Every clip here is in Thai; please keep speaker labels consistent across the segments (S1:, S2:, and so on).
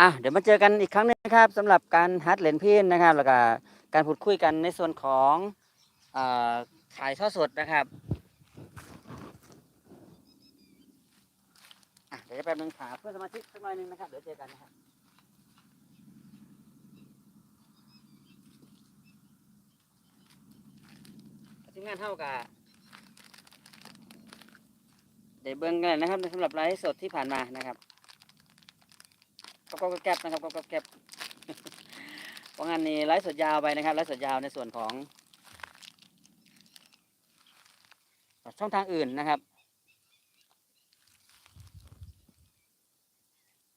S1: อะเดี๋ยวมาเจอกันอีกครั้งหนึงนะครับสำหรับการฮัดเหรียญพินนะครับแล้วก็การพูดคุยกันในส่วนของอขายทอสดนะครับอะเดี๋ยวจะแป๊บนึงถาเพื่อนสมาชิกสักหน่อยหนึงนะครับเดี๋ยวเจอกันนะครับทีมงานเท่ากับเดี๋ยวเบิ้งกันนะครับสำหรับไลฟ์สดที่ผ่านมานะครับ ก็ก็แก็บนะครับก็ก็แก็บเพราะงานนี้ไลฟ์สดยาวไปนะครับไลฟ์สดยาวในส่วนของ ช่องทางอื่นนะครับ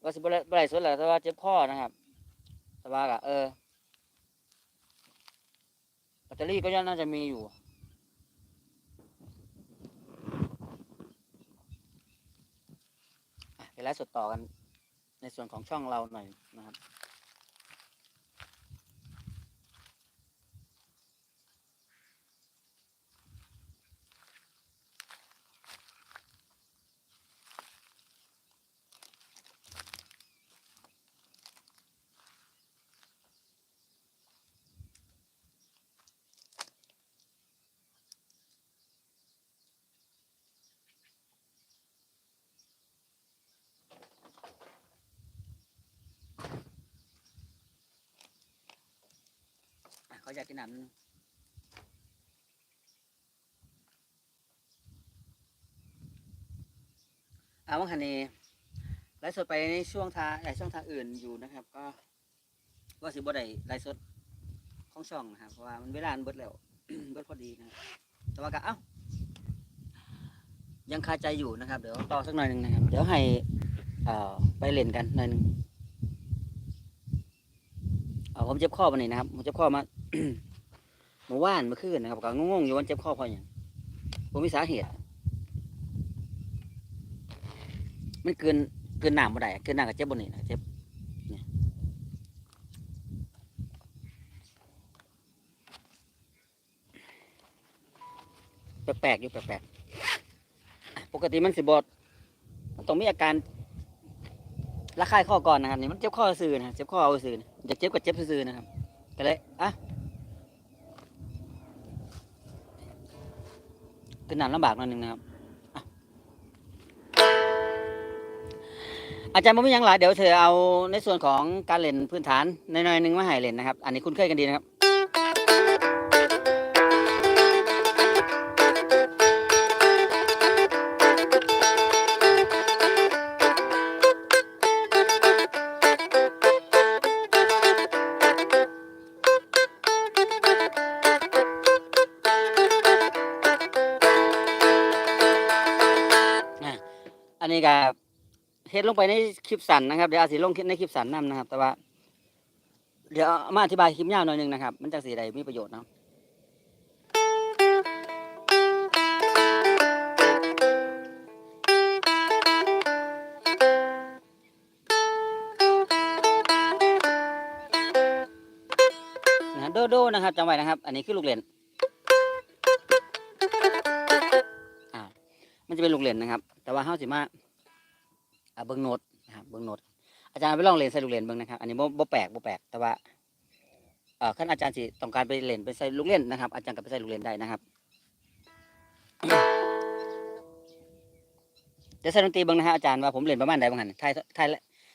S1: ว่าสิบไลฟ์สดแหละแต่ว่าเจ็บข้อนะครับแต่ว่าก็เออแบตเตอรี่ก็ยังน่าจะมีอยู่ไปไลฟ์สดต่อกัน ในส่วนของช่องเราหน่อยนะครับ เขาอยากกินน้นิดนึงอ่าว่างคันนี้ไลฟ์สดไปในช่วงทางในช่องทางอื่นอยู่นะครับ ก็ว่าสิบ่ได้ไลฟ์สดของช่องนะครับเพราะว่ามันเวลามันเบิดแล้ว เบิดพอดีนะแต่ว่าก็เอ้ายังคาใจอยู่นะครับ เดี๋ยวต่อสักหน่อยหนึ่งนะครับ เดี๋ยวให้เอ่อไปเล่นกันหน่อยหนึ่งเอ่อผมเจ็บข้อวันนี้นะครับผมเจ็บข้อมา เมื่อวานเมื่อคืนนะครับก็งงๆอยู่ว่าเจ็บข้อเพราะอย่างผมมีสาเหตุ มันเกินเกินหนามบ่ได้เกินหนามกับเจ็บบนนี้นะเจ็บเนี่ยแปลกๆอยู่แปลกๆปกติมันสิบอดต้องมีอาการระคายข้อก่อนนะครับนี่มันเจ็บข้อซื่อนะเจ็บข้อเอาซื่อนะอยากเจ็บก็เจ็บซื่อนะครับก็เลยอะ ขึ้นหนามลำบากหน่อยหนึงนะครับอาจารย์ผมมีอยังหลายเดี๋ยวเธอเอาในส่วนของการเล่นพื้นฐานหน้อยๆนึงมาให้เล่นนะครับ อันนี้คุณเคยกันดีนะครับ เฮ็ดลงไปในคลิปสั้นนะครับเดี๋ยวอาจสิลงในคลิปสั้นนํนะครับ แต่ว่า เดี๋ยวมาอธิบายคลิปยาวหน่อยหนึงนะครับ มันจะสีใดมีประโยชน์เนาะนะโดโดนะครับจำไว้นะครับ อันนี้คือลูกเล่นอ่ามันจะเป็นลูกเล่นนะครับ แต่ว่าเฮาสิมา อ่าเบิ่งโน้ตนะครับเบิ่งโน้ตอาจารย์ไปลองเล่นใส่ลูกเล่นเบิ่งนะครับ อันนี้บ่บ่แปลกบ่แปลกแต่ว่าเอ่อคันอาจารย์สิต้องการไปเล่นไปใส่ลูกเล่นนะครับ อาจารย์ก็ไปใส่ลูกเล่นได้นะครับเดี๋ยวใส่ดนตรีเบิ่งนะฮะอาจารย์ว่าผมเล่นประมาณใดบ้างหันถ่ายถ่าย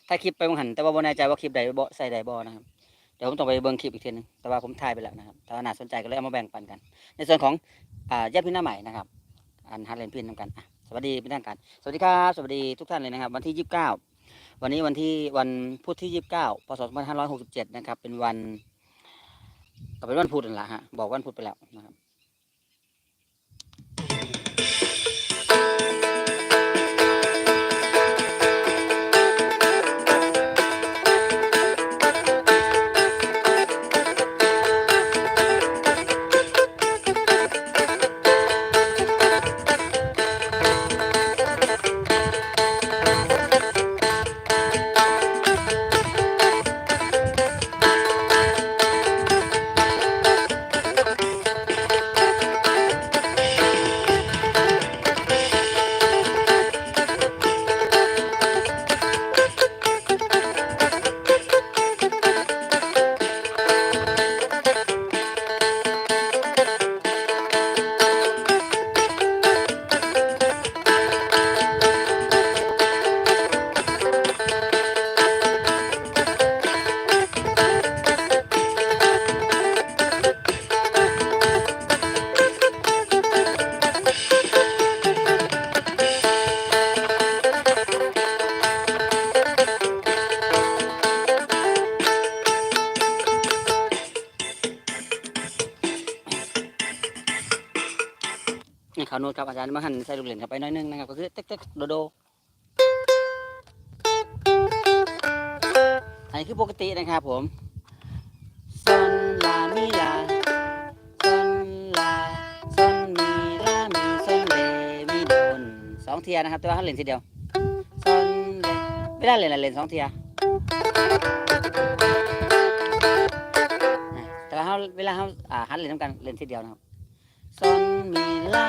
S1: ถ่ายคลิปไปบางหันแต่ว่าบ่แน่ใจว่าคลิปใดบ่ใส่ใดบ่นะครับเดี๋ยวผมต้องไปเบิ่งคลิปอีกทีนึงแต่ว่าผมถ่ายไปแล้วนะครับแต่ว่าน่าสนใจก็เลยเอามาแบ่งปันกัน ในส่วนของอ่าญาติพี่หน้าใหม่นะครับ อันฮัดเลนพินทำกันอะ วัสดีเป็นทางการสวัสดีครับ สวัสดีทุกท่านเลยนะครับ วันที่ยี่สิบเก้าวันนี้วันที่วันพุธที่ยี่สิบเก้าพศสองพันห้าร้อยหกสิบเจ็ดนะครับ เป็นวันก็เป็นวันพุธนั่นแหละฮะบอกวันพุธไปแล้วนะครับ ครับอาจารย์มาหันใส่ลูกเหรียญเข้าไปน้อยนึงนะครับก็คือเต๊กเต๊กโดโดอันนี้คือปกตินะครับผมซอนลามิลาซอนลาซอนมีลามีซอนเลมีโดนสองเทียนะครับแต่ว่าเขาเล่นทีเดียวซอนเลไม่ได้เล่นอะไรเล่นสองเทียแต่ว่าเขาเวลาเขาอ่าหันเล่นน้ำกันเล่นทีเดียวนะครับซอนมีลา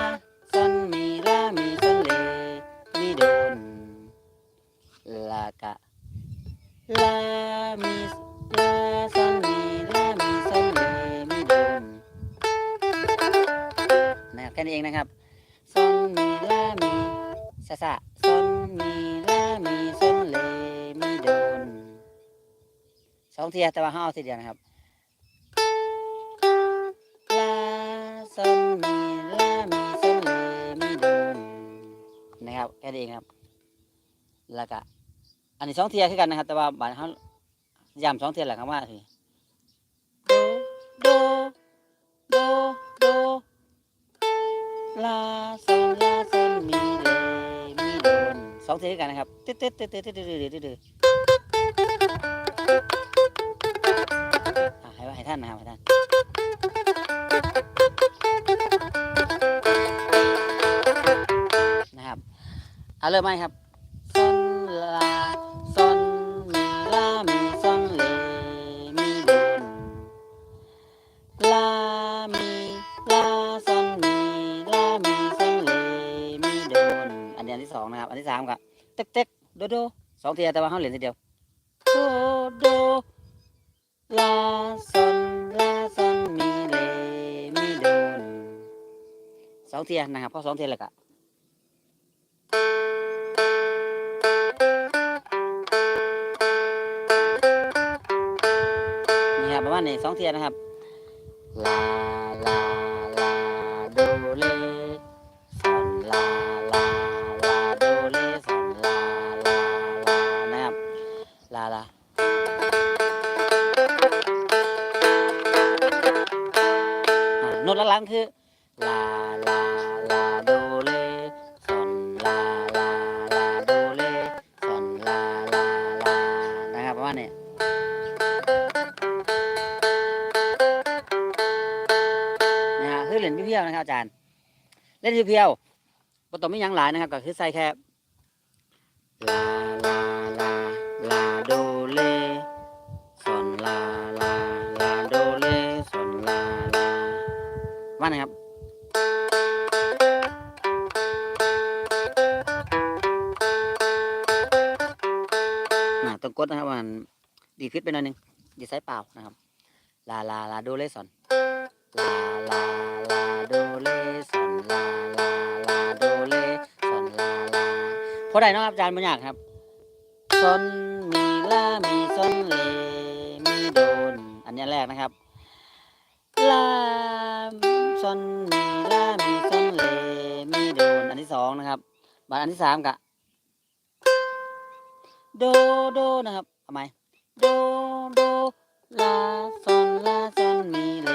S1: ซาซาซอนมีลามีซอนเลมีโดนสองเทียแต่ว่าเขาเทีเดียวนะครับลาซอนมีลามีซอนเลมีโดนนะครับแค่นี้เองครับ แล้วก็อันนี้สองเทียคือกันนะครับ แต่ว่าบาทเขาย้ำสองเทียแหละคำว่าคือโดโดโดโดลาซอนลา สองเทียคือกันนะครับตึ๊ดตึ๊ดตึ๊ดตึ๊ดตึ๊ดตึ๊ดตึ๊ดตึ๊ดตึ๊ดอะให้ให้ท่านนะครับให้ท่านนะครับเอาเริ่มไหมครับ โดโดสองเทียแต่ว่าเขาเหรียญทีเดียวโดโดลาซอนลาซอนมีเลมีโดนสองเทียนะครับเพราะสองเทียเลยกะนี่ครับประมาณนี้สองเทียนะครับลาลา คือเล่นเพียวๆนะครับอาจารย์ เล่นเพียวๆบ่ต้องมีหยังหลายนะครับ ก็คือใส่แค่ลาลาลาลาโดเลซอนลาลาลาโดเลซอนลาลาว่านะครับน่ะต้องกดนะครับวันดีขึ้นไปหน่อยหนึงดีไซน์เปล่านะครับ ลาลาลาโดเลซอนลาลา พอได้เนาะครับอาจารย์มันยากครับซนมีลามีซนเลมีโดน อันนี้แรกนะครับลาซนมีลามีซนเลมีโดน อันที่สองนะครับบัดอันที่สามกะโดโดนะครับทำไมโดโดลาซนลาซนมีเล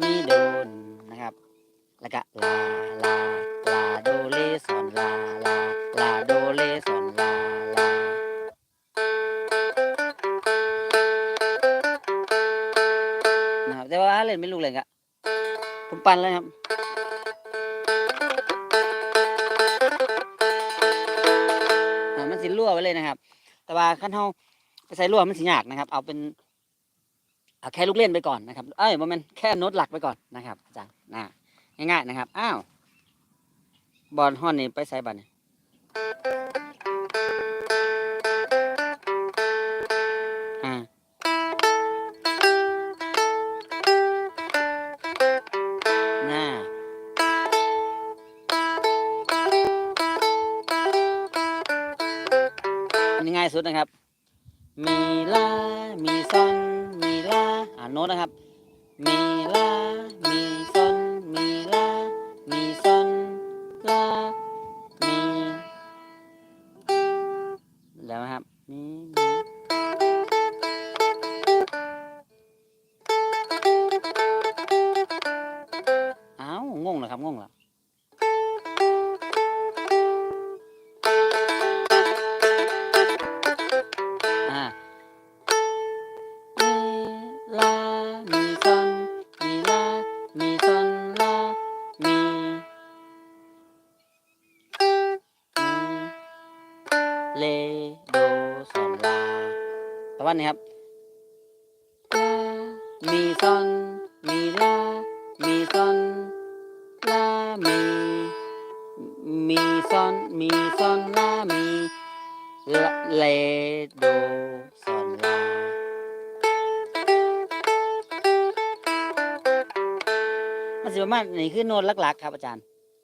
S1: มีโดนนะครับ แล้วก็ลา แต่ว่าเล่นไม่รู้เลยครับผมปั่นเลยครับอ่ามันสิรั่วไปเลยนะครับ แต่ว่าขั้นเฮาไปใส่รั่วมันสิยากนะครับ เอาเป็นเอาแค่ลูกเล่นไปก่อนนะครับ เอ้ยโมเมนแค่โน้ตหลักไปก่อนนะครับอาจารย์นะง่ายๆนะครับ อ้าว บอลฮอนนี่ไปใส่บัตร ง่ายสุดนะครับ มีลา มีซอน มีลา อ่านโน้ตนะครับ มีลา มีซอน มีลา มีซอน ลา มี แล้วนะครับ มีมีปร เลโดสอนลาแต่ว่านี่ครับลามีซอนมีลามีซอนลามีมีซอนมีซอนลามีเลโดสอนลามานสิประมาณนี่คือโน้ตหลักๆ ครับอาจารย์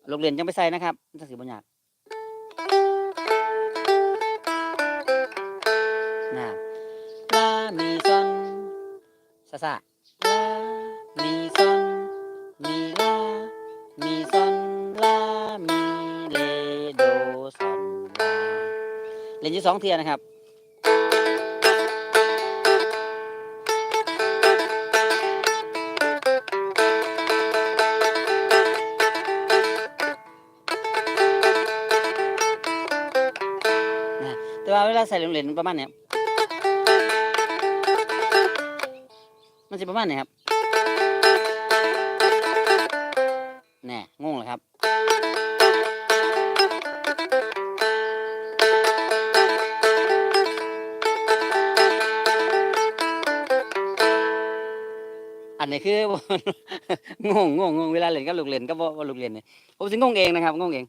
S1: โรงเรียนยังไปใส่นะครับทักษิณบัญญัติ มีซอนซาซาลามีซอนมีลามีซอนลามีเลโดซอนลาเล่นอยู่สองเทียนะครับนะแต่ว่าเวลาใส่เหรียญประมาณเนี้ย มันจะประมาณไหนครับแน่งงเลยครับ อันนี้คืองงงงงเวลาเล่นกับลูกเล่นกับว่าลูกเล่นเนี่ยผมสิงงเองนะครับงงเอง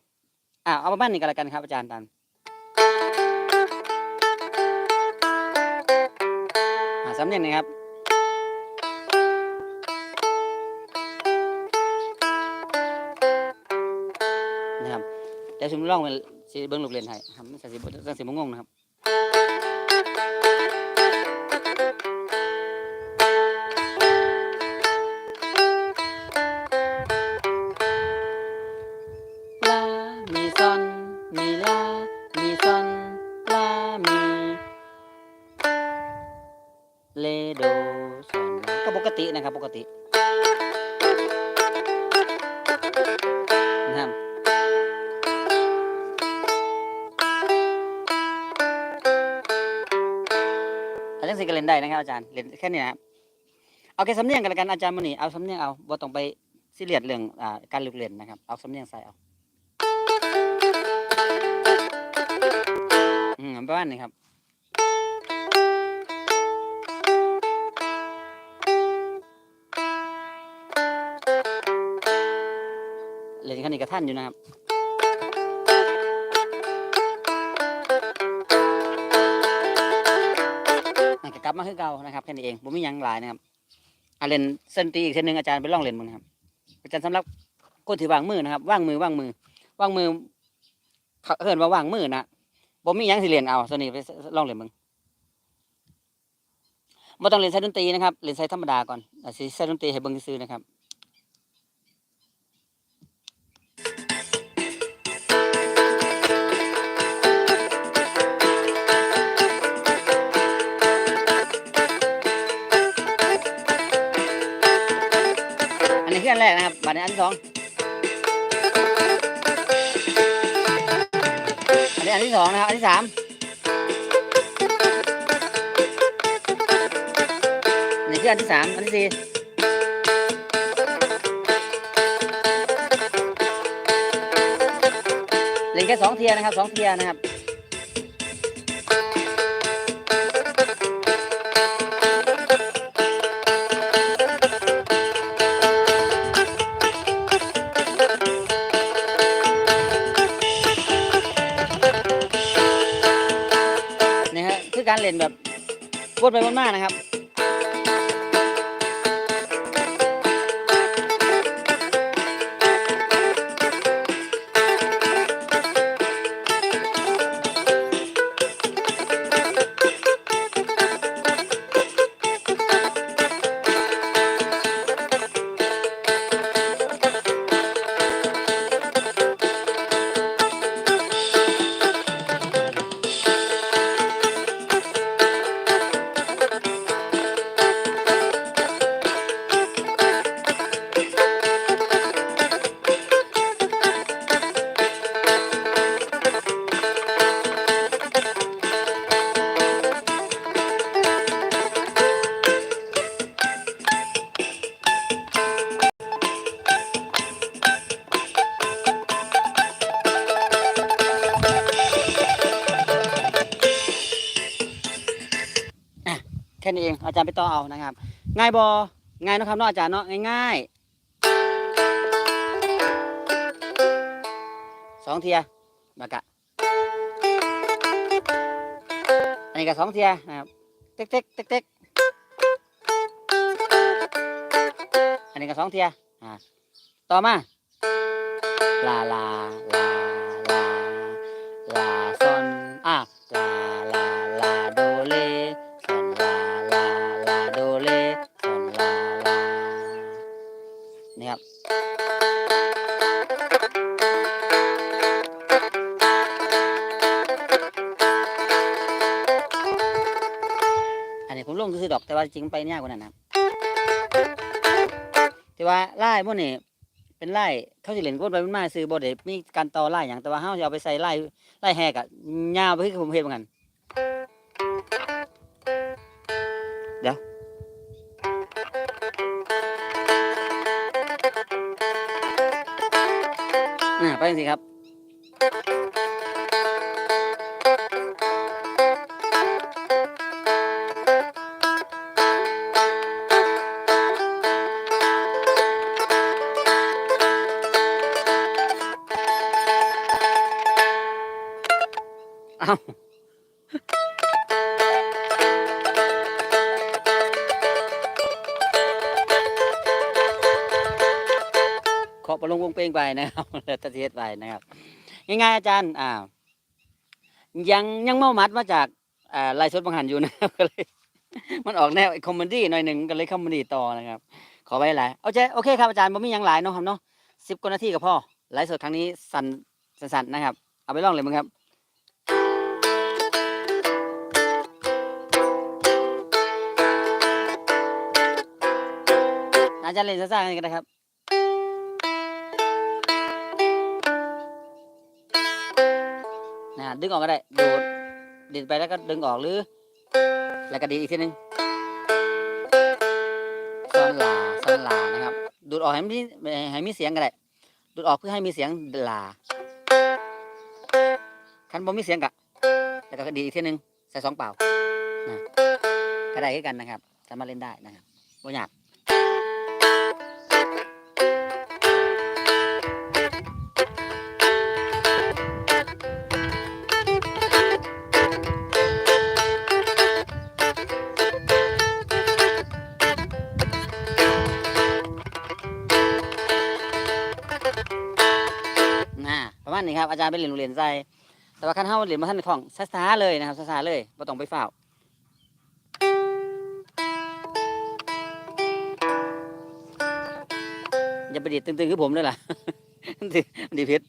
S1: อ่าเอาประมาณนี้กันละกันครับอาจารย์ตันหาสำเนียงนะครับ แต่ชิมลองเป็นสีเบิ้งลูกเล่นให้ครับมันจะสิบจะสิบงงนะครับ เล่นได้นะครับอารย์เล่นแค่นี้นะครับเอาแค่สำเนียงกันละกันอาจารย์มันนี่เอาสำเนียงเอาบ่ต้องไปซีเรียสเรื่องอ่าการลูกเล่นนะครับ เอาสำเนียงใส่เอาอืมประมาณนี้ครับเล่นแคันนี้กับท่านอยู่นะครับ กลับมาคือเก่านะครับแค่นี้เองผมไม่ยังหลายนะครับอาเลนเส้นตรีอีกเส้นหนึ่งอาจารย์ไปลองเลนมึงครับอาจารย์สำหรับคนถือวางมือนะครับว่างมือว่างมือว่างมือเขาเอินว่าว่างมือนะผมมียังสิเล่นเอาส่วนนี้ไปลองเลนมึงไม่ต้องเล่นสายดนตรีนะครับเล่นสายธรรมดาก่อนสิสายดนตรีให้เบิ้งซื้อนะครับ อันนี้คืออันแรกนะครับบัตรอันที่สองอันนี้อันที่สองนะครับ อันที่สามอันนี้คืออันที่สามอันที่สี่เล่นแค่สองเทียนะครับสองเทียนะครับ เล่นแบบวนไปวนมานะครับ ค่นี้เองอาจารย์ไปต่อเอานะครับ ง่ายบอง่ายนะครับเนาะอาจารย์เนาะง่ายๆสองเทียมากะอันนี้ก็สองเทียนะครับเต็กเต็กเต็กเต็กอันนี้ก็สองเทียอ่าต่อมาลาลา ว่าจริงไปยากกว่านั้นนะครับแต่ว่าไล่พวกนี้เป็นไล่เขาสิเล่นกดไปมันมาซื้อบ่ได้มีการต่อไล่อย่างแต่ว่าเฮาจะเอาไปใส่ไล่ไล่แหกอะยาวไปคือผมเฮ็ดเหมือนกันเดี๋ยวอ่าไปจังซี่ครับ เอ้าขอประลงวงเพลงไปนะครับแล้วตะเทศไปนะครับ ง่ายๆอาจารย์ อ่า ยังยังเมามัดมาจากอ่าไลฟ์สดบางหันอยู่นะครับก็เลยมันออกแนวคอมเมดี้หน่อยหนึ่งก็เลยคอมเมดี้ต่อนะครับ ขอไว้หลายโอเคโอเคครับอาจารย์ผมมียังหลายเนาะครับเนาะสิบกว่านาทีก็พอไลฟ์สดครั้งนี้สั้นสั้นนะครับ เอาไปลองเลยมั้งครับ อาจารย์เล่นซ่าๆกันก็ได้ครับนะดึงออกก็ได้ดูดดีดไปแล้วก็ดึงออกหรือ แล้วก็ดีอีกทีนึงซอนลาซอนลานะครับ ดูดออกให้มีให้มีเสียงก็ได้ดูดออกเพื่อให้มีเสียงลาคันบ่มีเสียงกะแล้วก็ดีอีกทีนึงใส่สองเป่านะก็ได้กันนะครับ สามารถเล่นได้นะครับบ่ยาก ประครับอาจารย์เป็นเรียญโรงเรียนใจแต่ว่าขั้นเท้าเรียญมาท่านของช้าๆเลยนะครับช้าๆเลยไม่ต้องไปเฝ้าวอย่าไปดีดตึงๆคือผมด้วยล่ะดีมันดีเพชร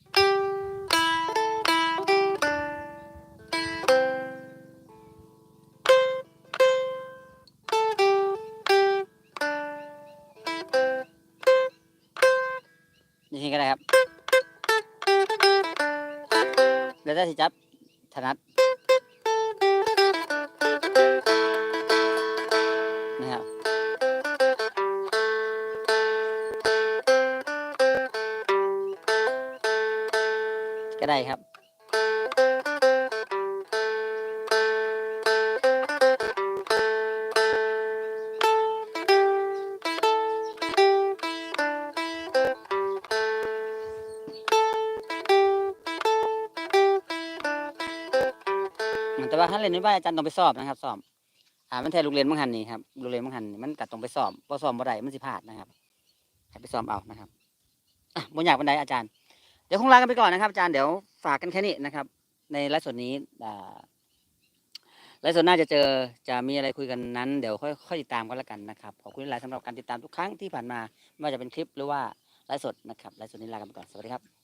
S1: นี่ก็ได้ครับ แล้วถ้าสิจับถนัดนะครับก็ได้ครับ แต่ว่าถ้าเล่นไม่ได้อาจารย์ต้องไปสอบนะครับสอบอ่ามันแทนลูกเรียนบางหันนี่ครับลูกเรียนบางหันนี่มันก็ต้องไปสอบพอสอบบ่ได้มันสิพลาดนะครับให้ไปสอบเอานะครับอะบ่อยากบันไดอาจารย์เดี๋ยวคงลากันไปก่อนนะครับ อาจารย์เดี๋ยวฝากกันแค่นี้นะครับ ในไลฟ์สดนี้อ่าไลฟ์สดหน้าจะเจอจะมีอะไรคุยกันนั้น เดี๋ยวค่อยค่อยติดตามกันแล้วกันนะครับขอบคุณหลายสำหรับการติดตามทุกครั้งที่ผ่านมาไม่ว่าจะเป็นคลิปหรือว่าไลฟ์สดนะครับไลฟ์สดนี้ลากันไปก่อนสวัสดีครับ